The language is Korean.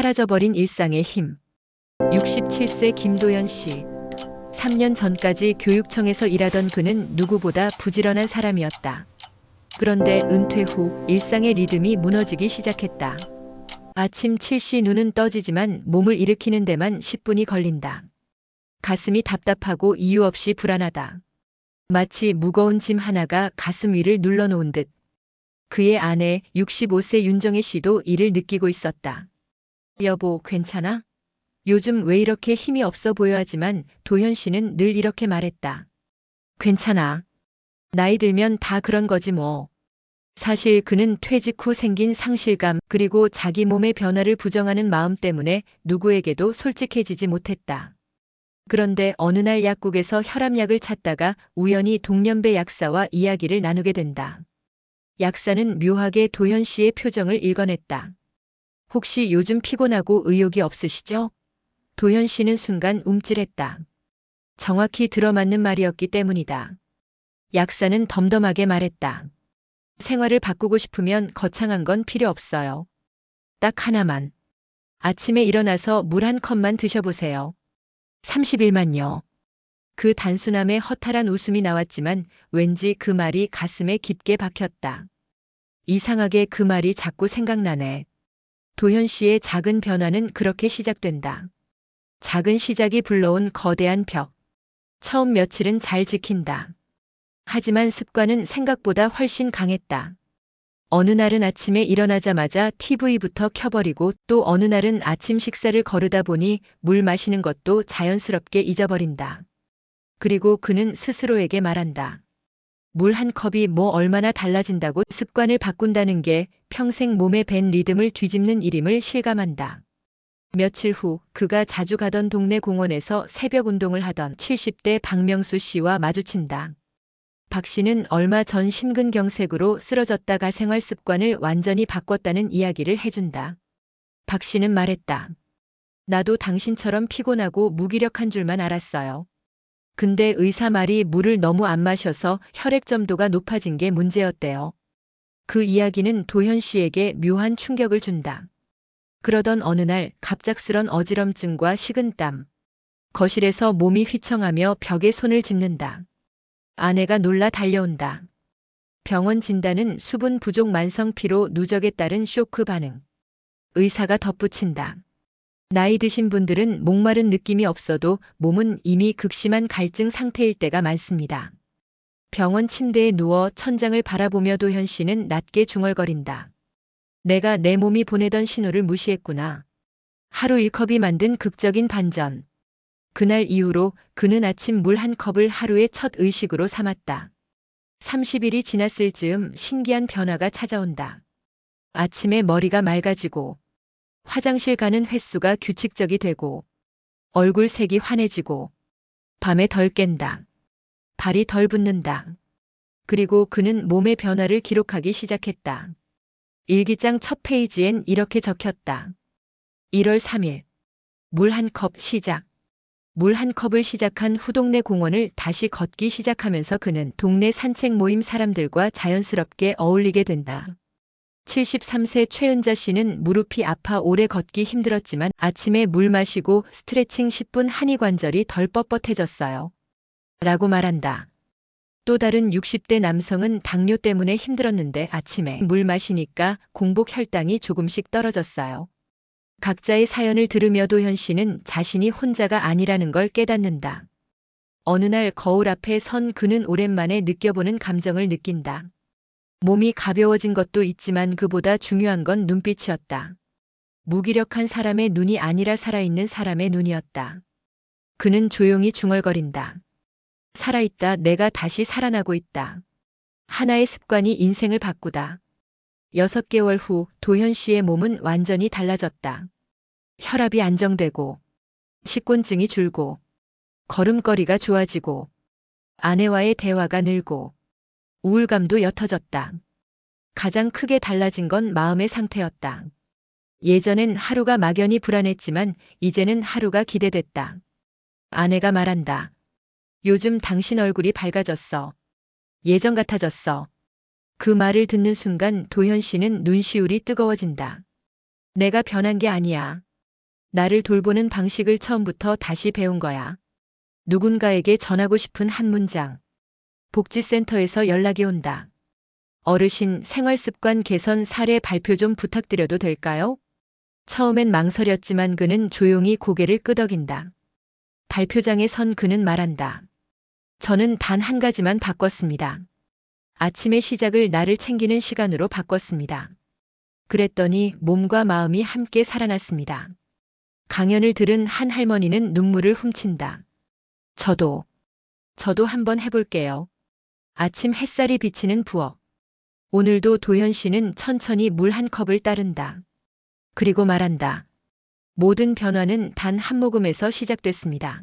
사라져버린 일상의 힘. 67세 김도연 씨. 3년 전까지 교육청에서 일하던 그는 누구보다 부지런한 사람이었다. 그런데 은퇴 후 일상의 리듬이 무너지기 시작했다. 아침 7시 눈은 떠지지만 몸을 일으키는 데만 10분이 걸린다. 가슴이 답답하고 이유 없이 불안하다. 마치 무거운 짐 하나가 가슴 위를 눌러놓은 듯. 그의 아내 65세 윤정혜 씨도 이를 느끼고 있었다. 여보, 괜찮아? 요즘 왜 이렇게 힘이 없어 보여 하지만 도현 씨는 늘 이렇게 말했다. 괜찮아. 나이 들면 다 그런 거지 뭐. 사실 그는 퇴직 후 생긴 상실감 그리고 자기 몸의 변화를 부정하는 마음 때문에 누구에게도 솔직해지지 못했다. 그런데 어느 날 약국에서 혈압약을 찾다가 우연히 동년배 약사와 이야기를 나누게 된다. 약사는 묘하게 도현 씨의 표정을 읽어냈다. 혹시 요즘 피곤하고 의욕이 없으시죠? 도현 씨는 순간 움찔했다. 정확히 들어맞는 말이었기 때문이다. 약사는 덤덤하게 말했다. 생활을 바꾸고 싶으면 거창한 건 필요 없어요. 딱 하나만. 아침에 일어나서 물 한 컵만 드셔보세요. 30일만요. 그 단순함에 허탈한 웃음이 나왔지만 왠지 그 말이 가슴에 깊게 박혔다. 이상하게 그 말이 자꾸 생각나네. 도현 씨의 작은 변화는 그렇게 시작된다. 작은 시작이 불러온 거대한 벽. 처음 며칠은 잘 지킨다. 하지만 습관은 생각보다 훨씬 강했다. 어느 날은 아침에 일어나자마자 TV부터 켜버리고 또 어느 날은 아침 식사를 거르다 보니 물 마시는 것도 자연스럽게 잊어버린다. 그리고 그는 스스로에게 말한다. 물 한 컵이 뭐 얼마나 달라진다고 습관을 바꾼다는 게 평생 몸에 밴 리듬을 뒤집는 일임을 실감한다. 며칠 후 그가 자주 가던 동네 공원에서 새벽 운동을 하던 70대 박명수 씨와 마주친다. 박 씨는 얼마 전 심근경색으로 쓰러졌다가 생활 습관을 완전히 바꿨다는 이야기를 해준다. 박 씨는 말했다. 나도 당신처럼 피곤하고 무기력한 줄만 알았어요. 근데 의사 말이 물을 너무 안 마셔서 혈액 점도가 높아진 게 문제였대요. 그 이야기는 도현 씨에게 묘한 충격을 준다. 그러던 어느 날 갑작스런 어지럼증과 식은땀. 거실에서 몸이 휘청하며 벽에 손을 짚는다. 아내가 놀라 달려온다. 병원 진단은 수분 부족 만성 피로 누적에 따른 쇼크 반응. 의사가 덧붙인다. 나이 드신 분들은 목마른 느낌이 없어도 몸은 이미 극심한 갈증 상태일 때가 많습니다. 병원 침대에 누워 천장을 바라보며 도현 씨는 낮게 중얼거린다. 내가 내 몸이 보내던 신호를 무시했구나. 하루 1컵이 만든 극적인 반전. 그날 이후로 그는 아침 물 한 컵을 하루의 첫 의식으로 삼았다. 30일이 지났을 즈음 신기한 변화가 찾아온다. 아침에 머리가 맑아지고, 화장실 가는 횟수가 규칙적이 되고, 얼굴 색이 환해지고, 밤에 덜 깬다. 발이 덜 붓는다. 그리고 그는 몸의 변화를 기록하기 시작했다. 일기장 첫 페이지엔 이렇게 적혔다. 1월 3일. 물 한 컵 시작. 물 한 컵을 시작한 후 동네 공원을 다시 걷기 시작하면서 그는 동네 산책 모임 사람들과 자연스럽게 어울리게 된다. 73세 최은자 씨는 무릎이 아파 오래 걷기 힘들었지만 아침에 물 마시고 스트레칭 10분 한이 관절이 덜 뻣뻣해졌어요. 라고 말한다. 또 다른 60대 남성은 당뇨 때문에 힘들었는데 아침에 물 마시니까 공복 혈당이 조금씩 떨어졌어요. 각자의 사연을 들으며 도현 씨는 자신이 혼자가 아니라는 걸 깨닫는다. 어느 날 거울 앞에 선 그는 오랜만에 느껴보는 감정을 느낀다. 몸이 가벼워진 것도 있지만 그보다 중요한 건 눈빛이었다. 무기력한 사람의 눈이 아니라 살아있는 사람의 눈이었다. 그는 조용히 중얼거린다. 살아있다. 내가 다시 살아나고 있다. 하나의 습관이 인생을 바꾸다. 여섯 개월 후 도현 씨의 몸은 완전히 달라졌다. 혈압이 안정되고, 식곤증이 줄고, 걸음걸이가 좋아지고, 아내와의 대화가 늘고, 우울감도 옅어졌다. 가장 크게 달라진 건 마음의 상태였다. 예전엔 하루가 막연히 불안했지만 이제는 하루가 기대됐다. 아내가 말한다. 요즘 당신 얼굴이 밝아졌어. 예전 같아졌어. 그 말을 듣는 순간 도현 씨는 눈시울이 뜨거워진다. 내가 변한 게 아니야. 나를 돌보는 방식을 처음부터 다시 배운 거야. 누군가에게 전하고 싶은 한 문장. 복지센터에서 연락이 온다. 어르신 생활습관 개선 사례 발표 좀 부탁드려도 될까요? 처음엔 망설였지만 그는 조용히 고개를 끄덕인다. 발표장에 선 그는 말한다. 저는 단 한 가지만 바꿨습니다. 아침의 시작을 나를 챙기는 시간으로 바꿨습니다. 그랬더니 몸과 마음이 함께 살아났습니다. 강연을 들은 한 할머니는 눈물을 훔친다. 저도, 저도 한번 해볼게요. 아침 햇살이 비치는 부엌. 오늘도 도현 씨는 천천히 물 한 컵을 따른다. 그리고 말한다. 모든 변화는 단 한 모금에서 시작됐습니다.